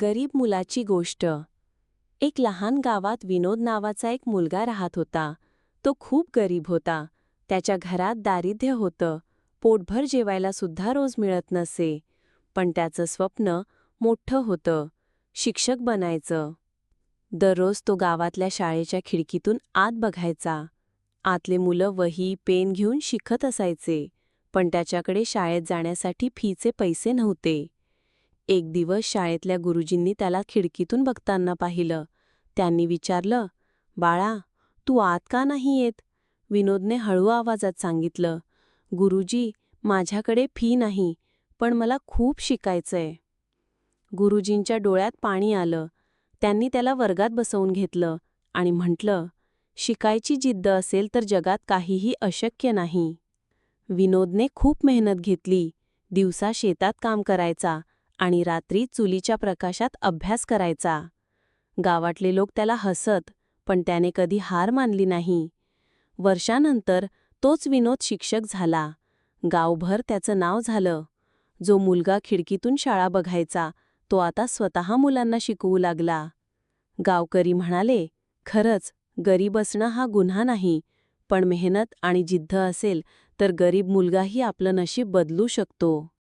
गरीब मुलाची गोष्ट. एक लहान गावात विनोद नावाचा एक मुलगा राहत होता. तो खूप गरीब होता. त्याच्या घरात दारिद्र्य होतं. पोटभर जेवायला सुद्धा रोज मिळत नसे. पण त्याचं स्वप्न मोठं होतं. शिक्षक बनायचं. दररोज तो गावातल्या शाळेच्या खिडकीतून आत बघायचा. आतले मुलं वही पेन घेऊन शिकत असायचे. पण त्याच्याकडे शाळेत जाण्यासाठी फीचे पैसे नव्हते. एक दिवस शाळेतल्या गुरुजींनी त्याला खिडकीतून बघताना पाहिलं. त्यांनी विचारलं बाळा तू आत का नाही येत विनोदने हळू आवाजात सांगितलं गुरुजी माझ्याकडे फी नाही पण मला खूप शिकायचंय. गुरुजींच्या डोळ्यात पाणी आलं. त्यांनी त्याला वर्गात बसवून घेतलं आणि म्हटलं शिकायची जिद्द असेल तर जगात काहीही अशक्य नाही. विनोदने खूप मेहनत घेतली. दिवसा शेतात काम करायचा. आणि रात्री चुलीच्या प्रकाशात अभ्यास करायचा. गावातले लोक त्याला हसत पण त्याने कधी हार मानली नाही. वर्षानंतर तोच विनोद शिक्षक झाला. गावभर त्याचं नाव झालं. जो मुलगा खिडकीतून शाळा बघायचा तो आता स्वतः मुलांना शिकवू लागला. गावकरी म्हणाले खरंच गरीब असणं हा गुन्हा नाही पण मेहनत आणि जिद्द असेल तर गरीब मुलगाही आपलं नशीब बदलू शकतो.